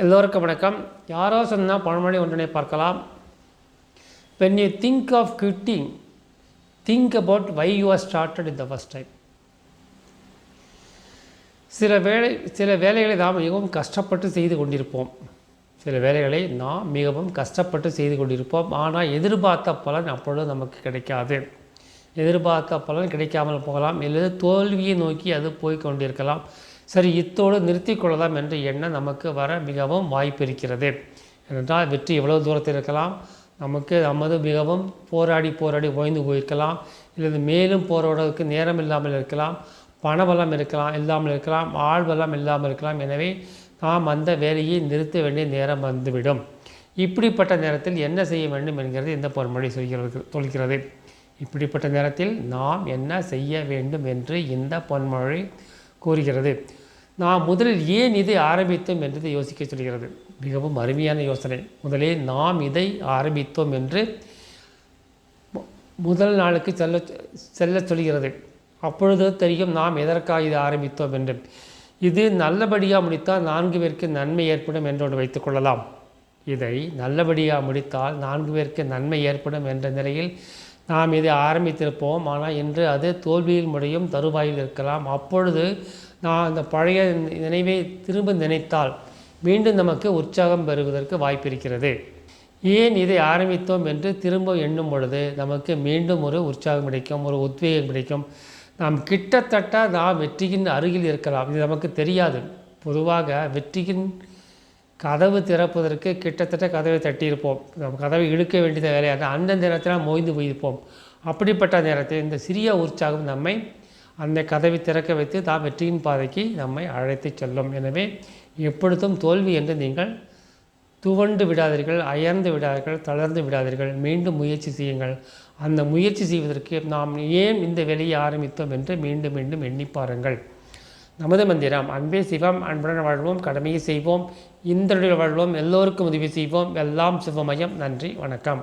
எல்லோருக்கும் வணக்கம். யாரோ சொன்னால் பழமொழி ஒன்றினை பார்க்கலாம். When you think of kidding think about why you are started in the first time சில வேலை சில வேலைகளை நாம் மிகவும் கஷ்டப்பட்டு செய்து கொண்டிருப்போம். சில வேலைகளை நாம் மிகவும் கஷ்டப்பட்டு செய்து கொண்டிருப்போம். ஆனால் எதிர்பார்த்த பலன் அப்பொழுது நமக்கு கிடைக்காது. எதிர்பார்த்த பலன் கிடைக்காமல் போகலாம். அல்லது தோல்வியை நோக்கி அது போய் கொண்டிருக்கலாம். சரி இத்தோடு நிறுத்தி கொள்ளலாம் என்ற எண்ணம் நமக்கு வர மிகவும் வாய்ப்பு இருக்கிறது. ஏனென்றால் வெற்றி எவ்வளவு தூரத்தில் இருக்கலாம்? நமக்கு நமது மிகவும் போராடி போராடி ஓய்ந்து போயிருக்கலாம் இல்லது மேலும் போராடுவதற்கு நேரம் இல்லாமல் இருக்கலாம். பணபலம் இருக்கலாம் இல்லாமல் இருக்கலாம் ஆள் இல்லாமல் இருக்கலாம். எனவே நாம் அந்த வேலையை நிறுத்த வேண்டிய நேரம் வந்துவிடும். இப்படிப்பட்ட நேரத்தில் என்ன செய்ய வேண்டும் என்கிறது இந்த பொன்மொழி சொல்கிறது சொல்கிறது. இப்படிப்பட்ட நேரத்தில் நாம் என்ன செய்ய வேண்டும் என்று இந்த பொன்மொழி கூறுகிறது. நாம் முதலில் ஏன் இதை ஆரம்பித்தோம் என்று யோசிக்க சொல்கிறது. மிகவும் அருமையான யோசனை. முதலே நாம் இதை ஆரம்பித்தோம் என்று முதல் நாளுக்கு செல்ல செல்ல சொல்கிறது. அப்பொழுது தெரியும் நாம் எதற்காக இதை ஆரம்பித்தோம் என்று. இது நல்லபடியாக முடித்தால் நான்கு பேருக்கு நன்மை ஏற்படும் என்று ஒன்று வைத்துக்கொள்ளலாம் இதை நல்லபடியாக முடித்தால் நான்கு பேருக்கு நன்மை ஏற்படும் என்ற நிலையில் நாம் இதை ஆரம்பித்திருப்போம். ஆனால் இன்று அது தோல்வியில் முடியும் தருவாயில் இருக்கலாம். அப்பொழுது நான் அந்த பழைய நினைவை திரும்ப நினைத்தால் மீண்டும் நமக்கு உற்சாகம் பெறுவதற்கு வாய்ப்பு இருக்கிறது. ஏன் இதை ஆரம்பித்தோம் என்று திரும்ப எண்ணும் பொழுது நமக்கு மீண்டும் ஒரு உற்சாகம் கிடைக்கும் ஒரு உத்வேகம் கிடைக்கும். நாம் கிட்டத்தட்ட நாம் வெற்றியின் அருகில் இருக்கலாம். இது நமக்கு தெரியாது. பொதுவாக வெற்றியின் கதவு திறப்பதற்கு கிட்டத்தட்ட கதவை தட்டியிருப்போம். நம்ம கதவை இழுக்க வேண்டியது வேலையாக அந்த நேரத்தில் மோய்ந்து போயிருப்போம். அப்படிப்பட்ட நேரத்தில் இந்த சிறிய உற்சாகம் நம்மை அந்த கதவை திறக்க வைத்து தான் வெற்றியின் பாதைக்கு நம்மை அழைத்து செல்லும். எனவே எப்பொழுதும் தோல்வி என்று நீங்கள் துவண்டு விடாதீர்கள் அயர்ந்து விடாதீர்கள் தளர்ந்து விடாதீர்கள். மீண்டும் முயற்சி செய்யுங்கள். அந்த முயற்சி செய்வதற்கு நாம் ஏன் இந்த வேலையை ஆரம்பித்தோம் என்று மீண்டும் மீண்டும் எண்ணி பாருங்கள். நமது மந்திரம் அன்பே சிவம் அன்புடன் வாழ்வோம் கடமையை செய்வோம் இந்த வாழ்வோம் எல்லோருக்கும் உதவி செய்வோம் எல்லாம் சிவமயம் நன்றி வணக்கம்.